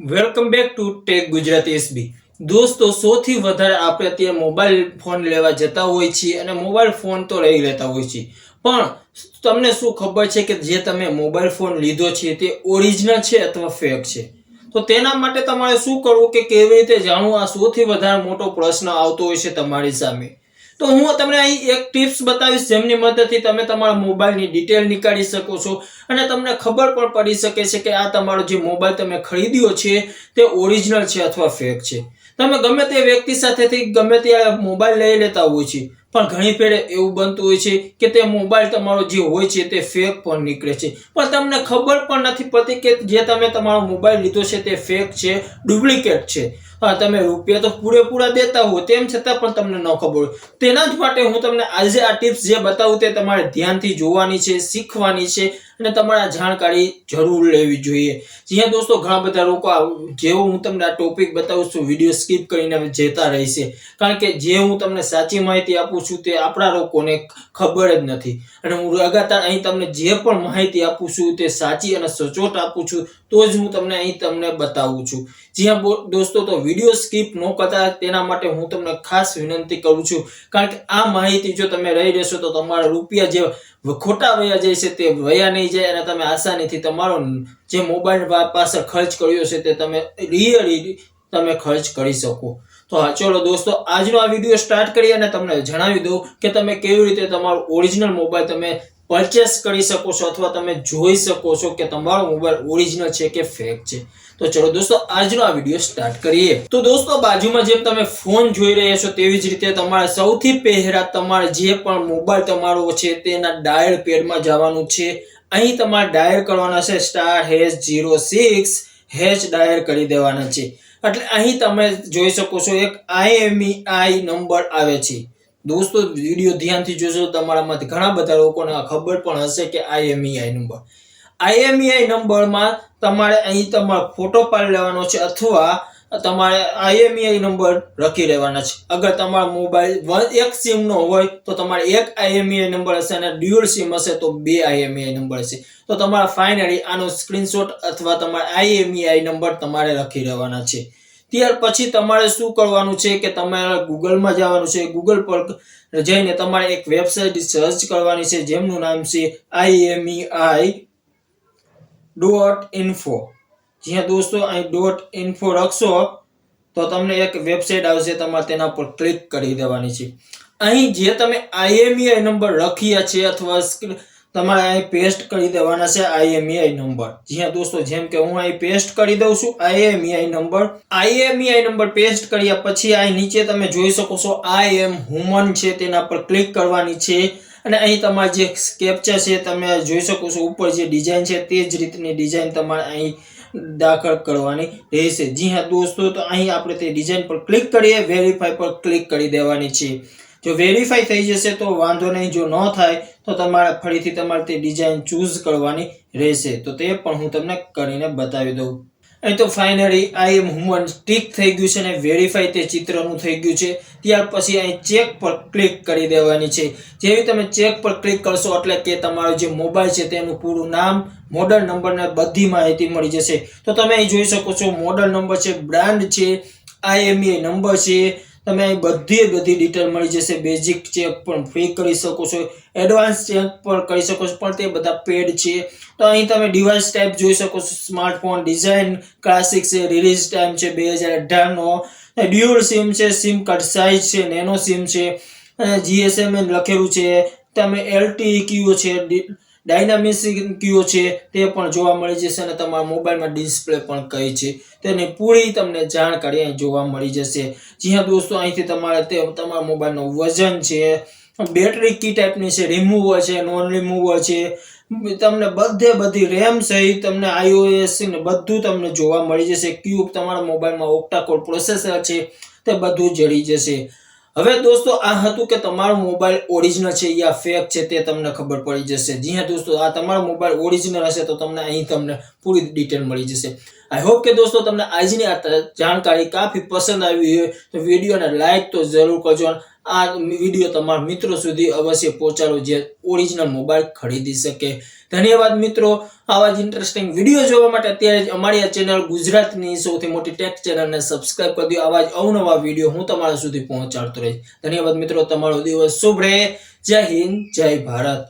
Welcome back to tech Gujarati SB દોસ્તો, સૌથી વધારે આપણે અત્યારે મોબાઈલ ફોન લેવા જતા હોઈએ છીએ અને મોબાઈલ ફોન તો લઈ લેતા હોય છીએ. પણ તમને શું ખબર છે કે જે તમે મોબાઈલ ફોન લીધો છે તે ઓરિજિનલ છે અથવા ફેક છે? તો તેના માટે તમારે શું કરવું કે કેવી રીતે જાણવું? આ સૌથી વધારે મોટો પ્રશ્ન આવતો હોય છે તમારી સામે. તો હું તમને અહીં એક ટિપ્સ બતાવીશ જેમની મદદથી તમે તમારા મોબાઈલની ડિટેલ નીકાળી શકો છો. અને તમને ખબર પણ પડી શકે છે કે આ તમારો જે મોબાઈલ તમે ખરીદ્યો છે, તે ઓરિજિનલ છે અથવા ફેક છે. તમે ગમે તે વ્યક્તિ સાથેથી ગમે તે મોબાઈલ લઈ લેતા હોય છે પણ ઘણી પેઢે એવું બનતું હોય છે કે તે મોબાઈલ તમારો જે હોય છે તે ફેક પણ નીકળે છે. પણ તમને ખબર પણ નથી પડતી કે જે તમે તમારો મોબાઈલ લીધો છે તે ફેક છે ડુપ્લિકેટ છે. હા, તમે રૂપિયા તો પૂરેપૂરા દેતા હો, તેમ છતાં પણ તમને ન ખબર હોય. તેના જ માટે હું તમને આજે આ ટિપ્સ જે બતાવું તે તમારે ધ્યાનથી જોવાની છે, શીખવાની છે અને તમારે આ જાણકારી જરૂર લેવી જોઈએ. જ્યાં દોસ્તો, ઘણા બધા લોકો જેવો હું તમને આ ટોપિક બતાવું છું, વીડિયો સ્કીપ કરીને જતા રહેશે. કારણ કે જે હું તમને સાચી માહિતી આપું છું તે આપણા લોકોને ખબર જ નથી. અને હું લગાતાર અહીં તમને જે પણ માહિતી આપું છું તે સાચી અને સચોટ આપું છું, તો જ હું તમને અહીં તમને બતાવું છું. જ્યાં દોસ્તો, તો વીડિયો સ્કીપ ન કરતા તેના માટે હું તમને ખાસ વિનંતી કરું છું. કારણ કે આ માહિતી જો તમે રહી રહેશો તો તમારા રૂપિયા જે ખોટા વયા જાય છે તે વયા નહીં જાય અને તમે આસાનીથી તમારો જે મોબાઈલ પાસે ખર્ચ કર્યો છે તે તમે રિયલી તમે ખર્ચ કરી શકો. તો હા, ચલો દોસ્તો, આજનો આ વીડિયો સ્ટાર્ટ કરી અને તમને જણાવી દઉં કે તમે કેવી રીતે તમારો ઓરિજિનલ મોબાઈલ તમે પરચેસ કરી શકો છો અથવા તમે જોઈ શકો છો કે તમારો મોબાઈલ ઓરિજિનલ છે કે ફેક છે. તો ચલો દોસ્તો, આજનો આ વીડિયો સ્ટાર્ટ કરીએ. તો દોસ્તો, બાજુમાં જેમ તમે ફોન જોઈ રહ્યા છો તેવી જ રીતે તમારે સૌથી પહેલા તમારે જે પણ મોબાઈલ તમારો છે તેના ડાયલ પેડમાં જવાનું છે. અહીં તમારે ડાયલ કરવાના છે star hash zero six hash dial કરી દેવાના છે. એટલે અહીં તમે જોઈ શકો છો એક આઈએમઈઆઈ નંબર આવે છે. દોસ્તો, વીડિયો ધ્યાનથી જોશો તમારામાંથી ઘણા બધા લોકોને ખબર પણ હશે કે આઈએમઈઆઈ નંબર. આઈએમઈઆઈ નંબરમાં તમારે અહીં તમારો ફોટો પાડી લેવાનો છે અથવા તમારે આઈએમઈઆઈ નંબર લખી લેવાના છે. અગર તમારો મોબાઈલ એક સિમનો હોય તો તમારે એક આઈએમઈઆઈ નંબર હશે અને ડ્યુઅલ સિમ હશે તો બે આઈએમઈઆઈ નંબર હશે. તો તમારા ફાઇનલી આનો સ્ક્રીનશોટ અથવા તમારા આઈએમઈઆઈ નંબર તમારે લખી લેવાના છે. ત્યાર પછી તમારે શું કરવાનું છે કે તમારે ગૂગલમાં જવાનું છે, ગૂગલ પર જઈને તમારે એક વેબસાઇટ સર્ચ કરવાની છે, જેમનું નામ છે આઈએમઈઆઈ ડોટ ઇન્ફો જ્યાં દોસ્તો અહીં. ડોટ ઇન્ફો રાખશો તો તમને એક વેબસાઇટ આવશે, તમારે તેના પર ક્લિક કરી દેવાની છે. અહીં જે તમે આઈએમઈઆઈ નંબર લખ્યા છે, અથવા તમારે અહીં પેસ્ટ કરી દેવાના છે આઈએમઈઆઈ નંબર જ્યાં દોસ્તો, જેમ કે હું અહીં પેસ્ટ કરી દઉં છું IMEI number IMEI number paste કર્યા પછી અહીં નીચે તમે જોઈ શકો છો આઈ એમ હુમન છે, તેના પર ક્લિક કરવાની છે. અને અહીં તમારે જે સ્કેપ્ચર છે, તમે જોઈ શકો છો, ઉપર જે ડિઝાઇન છે, તે જ રીતની ડિઝાઇન તમારે અહીં દાખલ કરવાની રહેશે. જી હા દોસ્તો, તો અહીં આપણે તે ડિઝાઇન પર ક્લિક કરીએ વેરીફાઈ પર ક્લિક કરી દેવાની છે. જો વેરીફાઈ થઈ જશે તો વાંધો નહીં. જો ન થાય, તો તમારે ફરીથી તમારે તે ડિઝાઇન ચૂઝ કરવાની રહેશે. તો તે પણ હું તમને કરીને બતાવી દઉં. અહીં તો finally I am human tick થઈ ગયું છે અને વેરીફાઈ તે ચિત્રનું થઈ ગયું છે. ત્યાર પછી અહીં ચેક પર ક્લિક કરી દેવાની છે. જેવી તમે ચેક પર ક્લિક કરશો એટલે કે તમારો જે મોબાઈલ છે તેનું પૂરું નામ મોડલ નંબર ને બધી માહિતી મળી જશે. તો તમે અહીં જોઈ શકો છો મોડલ નંબર છે બ્રાન્ડ છે આઈએમઈ નંબર છે તમે અહીં બધી બધી ડિટેલ મળી જશે. બેઝિક ચેક પણ ફ્રી કરી શકો છો. એડવાન્સ ચેક પણ કરી શકો છો. પણ તે બધા પેડ છે. તો અહીં તમે ડિવાઇસ ટાઈપ જોઈ શકો છો. સ્માર્ટફોન ડિઝાઇન ક્લાસિક છે. રિલીઝ ટાઈમ છે બે હજાર અઢારનો. ડ્યુઅલ સિમ છે. સિમ કાર્ડ સાઇઝ છે. નેનો સિમ છે. જીએસએમએન લખેલું છે. તમે એલટી ક્યુ છે. ડાયનામિક કયો છે તે પણ જોવા મળી જશે અને તમારા મોબાઈલમાં ડિસ્પ્લે પણ કઈ છે. તેની પૂરી તમને જાણકારી અહીં જોવા મળી જશે. જી હા દોસ્તો, અહીંથી તમારે તે તમારા મોબાઈલનું વજન છે, બેટરી કી ટાઈપની છે રિમૂવર છે નોન રિમૂવર છે, તમને બધે બધી રેમ સહિત તમને આઈઓએસ ને બધું તમને જોવા મળી જશે. ક્યુ તમારા મોબાઈલમાં ઓક્ટાકોર પ્રોસેસર છે, તે બધું જડી જશે. હવે દોસ્તો, આ હતું કે તમારો મોબાઈલ ઓરિજિનલ છે, યા ફેક છે તે તમને ખબર પડી જશે. જી હા, દોસ્તો, આ તમારો મોબાઈલ ઓરિજિનલ હશે તો તમને અહીં તમને પૂરી ડિટેલ મળી જશે. આઈ હોપ કે દોસ્તો, તમને આજની આ જાણકારી કાફી પસંદ આવી હોય તો વિડીયોને લાઈક તો જરૂર કરજો આ વીડિયો તમારા મિત્રો સુધી અવશ્ય પહોંચાડો જે ઓરિજિનલ મોબાઈલ ખરીદી શકે. ધન્યવાદ મિત્રો. આવા જ ઇન્ટરેસ્ટિંગ વીડિયો જોવા માટે અત્યારે જ અમારી આ ચેનલ ગુજરાતની સૌથી મોટી ટેક ચેનલને સબસ્ક્રાઇબ કરી દો. આવા જ અવનવા વીડિયો હું તમારા સુધી પહોંચાડતો રહીશ. ધન્યવાદ મિત્રો. તમારો દિવસ શુભ રહે. જય હિન્દ, જય ભારત.